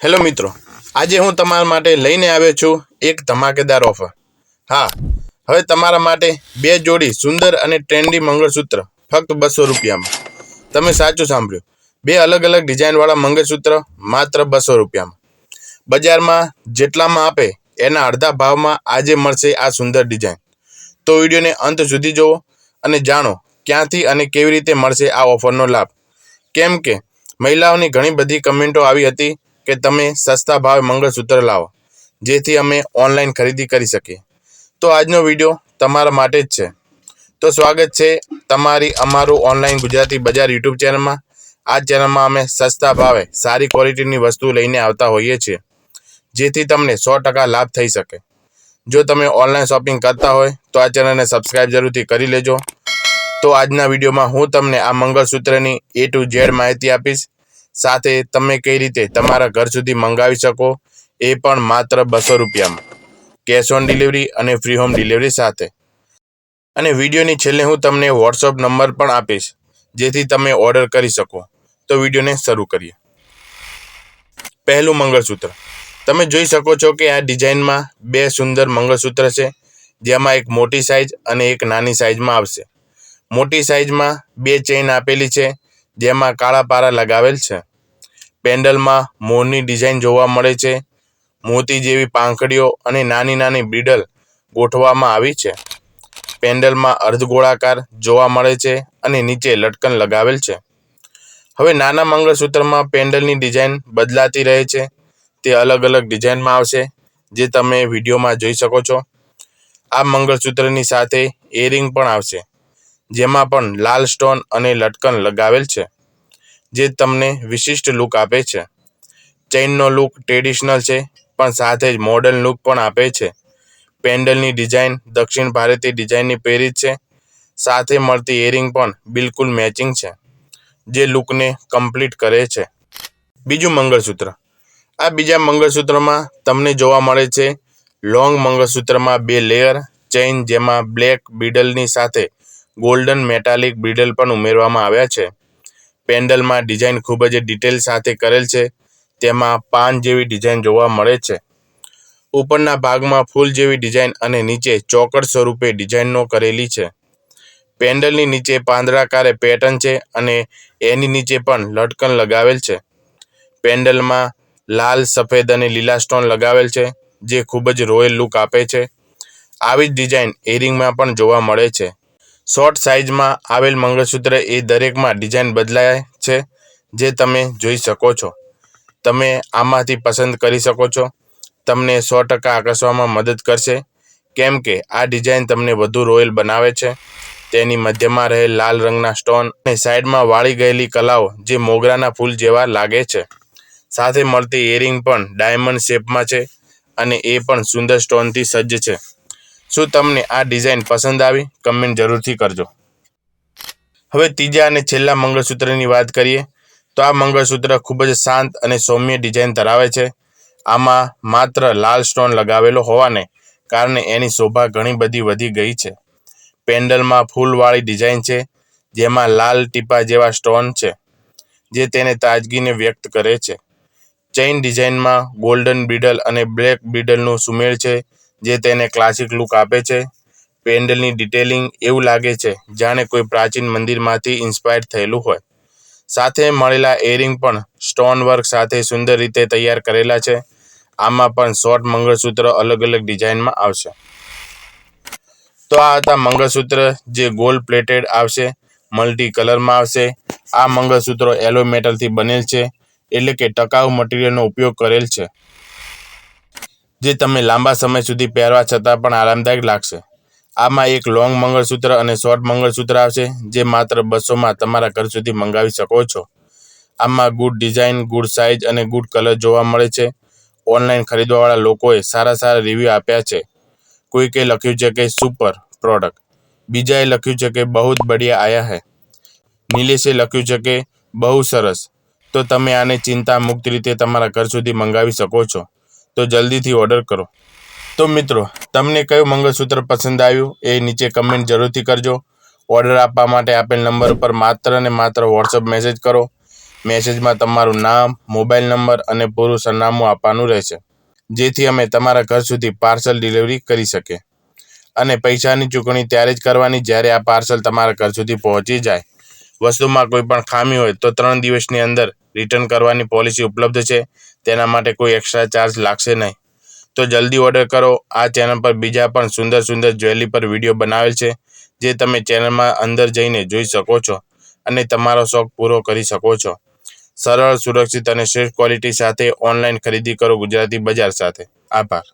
Hello મિત્રો, આજે હું તમારા માટે લઈને આવ્યો છું એક ધમાકેદાર ઓફર હા, હવે તમારા માટે બે જોડી સુંદર અને ટ્રેન્ડી મંગળસૂત્ર, ફક્ત બસો રૂપિયામાં. તમે સાચું સાંભળ્યું. બે અલગ અલગ ડિઝાઇનવાળા મંગળસૂત્ર, માત્ર બસો રૂપિયામાં. બજારમાં જેટલામાં આપે, એના અડધા ભાવમાં આજે મળશે આ સુંદર ડિઝાઇન. તો વિડીયોને અંત સુધી જુઓ અને જાણો ક્યાંથી અને કેવી રીતે મળશે આ ઓફરનો લાભ. કેમ કે, મહિલાઓની ઘણી બધી કમેન્ટો આવી હતી કે તમે સસ્તા ભાવે મંગળસૂત્ર લાવો, જેથી અમે ઓનલાઈન ખરીદી કરી શકીએ. તો આજનો વીડિયો તમારા માટે જ છે. તો સ્વાગત છે તમારી અમારું ઓનલાઈન ગુજરાતી બજાર યુટ્યુબ ચેનલમાં. આ ચેનલમાં અમે સસ્તા ભાવે સારી ક્વોલિટીની વસ્તુ લઈને આવતા હોઈએ છીએ, જેથી તમને સો ટકા લાભ થઈ શકે. જો તમે ઓનલાઈન શોપિંગ કરતા હોય, તો આ ચેનલને સબસ્ક્રાઈબ જરૂરથી કરી લેજો. તો આજના વિડીયોમાં હું તમને આ મંગળસૂત્રની એ ટુ ઝેડ માહિતી આપીશ. સાથે તમે કઈ રીતે તમારા ઘર સુધી મંગાવી શકો એ પણ માત્ર બસો રૂપિયામાં. કેશ ઓન ડિલિવરી અને ફ્રી હોમ ડિલિવરી સાથે. અને વિડીયોની છેલ્લે હું તમને વોટ્સઅપ નંબર પણ આપીશ, જેથી તમે ઓર્ડર કરી શકો. તો વિડીયોને શરૂ કરીએ. પહેલું મંગળસૂત્ર. તમે જોઈ શકો છો કે આ ડિઝાઇનમાં બે સુંદર મંગળસૂત્ર છે, જેમાં એક મોટી સાઇઝ અને એક નાની સાઇઝમાં આવશે. મોટી સાઇઝમાં બે ચેઇન આપેલી છે, જેમાં કાળા પારા લગાવેલ છે. પેન્ડલમાં મોરની ડિઝાઇન જોવા મળે છે. મોતી જેવી પાંખડીઓ અને નાની નાની બીડલ ગોઠવવામાં આવી છે. પેન્ડલમાં અર્ધગોળાકાર જોવા મળે છે અને નીચે લટકન લગાવેલ છે. હવે નાના મંગળસૂત્રમાં પેન્ડલની ડિઝાઇન બદલાતી રહે છે. તે અલગ અલગ ડિઝાઇનમાં આવશે, જે તમે વિડીયોમાં જોઈ શકો છો. આ મંગળસૂત્રની સાથે એરિંગ પણ આવશે, જેમાં પણ લાલ સ્ટોન અને લટકન લગાવેલ છે. જે તમને વિશિષ્ટ લુક આપે છે. ચેઇનનો લુક ટ્રેડિશનલ છે, પણ સાથે જ મોડર્ન લુક પણ આપે છે. પેન્ડલની ડિઝાઇન દક્ષિણ ભારતીય ડિઝાઇનની પ્રેરિત છે. સાથે મળતી એરિંગ પણ બિલકુલ મેચિંગ છે, જે લુકને કમ્પ્લીટ કરે છે. બીજું મંગળસૂત્ર. આ બીજા મંગળસૂત્રમાં તમને જોવા મળે છે લોંગ મંગળસૂત્રમાં બે લેયર ચેઇન જેમાં બ્લેક બીડલની સાથે ગોલ્ડન મેટાલિક બીડલ પણ ઉમેરવામાં આવ્યા છે. પેન્ડલમાં ડિઝાઇન ખૂબ જ ડિટેલ સાથે કરેલ છે. તેમાં પાન જેવી ડિઝાઇન જોવા મળે છે. ઉપરના ભાગમાં ફૂલ જેવી ડિઝાઇન અને નીચે ચોકડ સ્વરૂપે ડિઝાઇનનો કરેલી છે. પેન્ડલની નીચે પાંદડાકારે પેટર્ન છે અને એની નીચે પણ લટકન લગાવેલ છે. પેન્ડલમાં લાલ, સફેદ અને લીલા સ્ટોન લગાવેલ છે, જે ખૂબ જ રોયલ લુક આપે છે. આવી જ ડિઝાઇન એરિંગમાં પણ જોવા મળે છે. શોર્ટ સાઇઝમાં આવેલ મંગળસૂત્ર એ દરેકમાં ડિઝાઇન બદલાય છે, જે તમે જોઈ શકો છો. તમે આમાંથી પસંદ કરી શકો છો. તમને સો ટકા આકર્ષવામાં મદદ કરશે. કેમ કે આ ડિઝાઇન તમને વધુ રોયલ બનાવે છે. તેની મધ્યમાં રહેલ લાલ રંગના સ્ટોન અને સાઈડમાં વાળી ગયેલી કલાઓ જે મોગરાના ફૂલ જેવા લાગે છે. સાથે મળતી એરિંગ પણ ડાયમંડ શેપમાં છે અને એ પણ સુંદર સ્ટોનથી સજ્જ છે. શું તમને આ ડિઝાઇન પસંદ આવી? કમેન્ટ જરૂરથી કરજો. હવે ત્રીજા અને છેલ્લા મંગળસૂત્રની વાત કરીએ, તો આ મંગળસૂત્ર ખૂબ જ શાંત અને સૌમ્ય ડિઝાઇન ધરાવે છે. આમાં માત્ર લાલ સ્ટોન લગાવેલો હોવાને કારણે એની શોભા ઘણી બધી વધી ગઈ છે. પેન્ડલમાં ફૂલવાળી ડિઝાઇન છે, જેમાં લાલ ટીપા જેવા સ્ટોન છે, જે તેને તાજગીને વ્યક્ત કરે છે. ચેઇન ડિઝાઇનમાં ગોલ્ડન બીડલ અને બ્લેક બીડલનું સુમેળ છે. જે તેને ક્લાસિક લુક આપે છે. પેન્ડલની ડિટેલિંગ એવું લાગે છે, જાણે કોઈ પ્રાચીન મંદિરમાંથી ઇન્સ્પાયર થયેલું હોય. સાથે મળેલા એરિંગ પણ સ્ટોન વર્ક સાથે સુંદર રીતે તૈયાર કરેલા છે. આમાં પણ શોર્ટ મંગળસૂત્ર અલગ અલગ ડિઝાઇનમાં આવશે. તો આ હતા મંગળસૂત્ર જે ગોલ્ડ પ્લેટેડ આવશે મલ્ટી કલરમાં આવશે. આ મંગળસૂત્રો એલો મેટલથી બનેલ છે, એટલે કે ટકાઉ મટીરિયલનો ઉપયોગ કરેલ છે. જે તમે લાંબા સમય સુધી પહેરવા છતાં પણ આરામદાયક લાગશે. આમાં એક લોંગ મંગળસૂત્ર અને શોર્ટ મંગળસૂત્ર આવશે, જે માત્ર બસોમાં તમારા ઘર સુધી મંગાવી શકો છો. આમાં ગુડ ડિઝાઇન, ગુડ સાઇઝ અને ગુડ કલર જોવા મળે છે. ઓનલાઈન ખરીદવાવાળા લોકોએ સારા સારા રિવ્યૂ આપ્યા છે. કોઈકે લખ્યું છે કે સુપર પ્રોડક્ટ બીજાએ લખ્યું છે કે બહુ જ બઢિયા આયા હૈ નિલેશે લખ્યું છે કે બહુ સરસ તો તમે આને ચિંતા મુક્ત રીતે તમારા ઘર સુધી મંગાવી શકો છો. તો જલ્દીથી ઓર્ડર કરો. તો મિત્રો, તમને કયું મંગળસૂત્ર પસંદ આવ્યું એ નીચે કમેન્ટ જરૂરથી કરજો. ઓર્ડર આપવા માટે આપેલ નંબર પર માત્ર ને માત્ર વોટ્સઅપ મેસેજ કરો. મેસેજમાં તમારું નામ મોબાઈલ નંબર અને પૂરું સરનામું આપવાનું રહેશે. જેથી અમે તમારા ઘર સુધી પાર્સલ ડિલિવરી કરી શકીએ. અને પૈસાની ચૂકવણી ત્યારે જ કરવાની જ્યારે આ પાર્સલ તમારા ઘર સુધી પહોંચી જાય. વસ્તુમાં કોઈ પણ ખામી હોય તો ત્રણ દિવસની અંદર રિટર્ન કરવાની પોલિસી ઉપલબ્ધ છે. તેના માટે કોઈ એક્સ્ટ્રા ચાર્જ લાગશે નહીં. તો જલ્દી ઓર્ડર કરો. આ ચેનલ પર બીજા પણ સુંદર સુંદર જ્વેલરી પર વીડિયો બનાવેલ છે, જે તમે ચેનલમાં અંદર જઈને જોઈ શકો છો અને તમારો શોખ પૂરો કરી શકો છો. સરળ, સુરક્ષિત અને શ્રેષ્ઠ ક્વોલિટી સાથે ઓનલાઈન ખરીદી કરો ગુજરાતી બજાર સાથે. આભાર.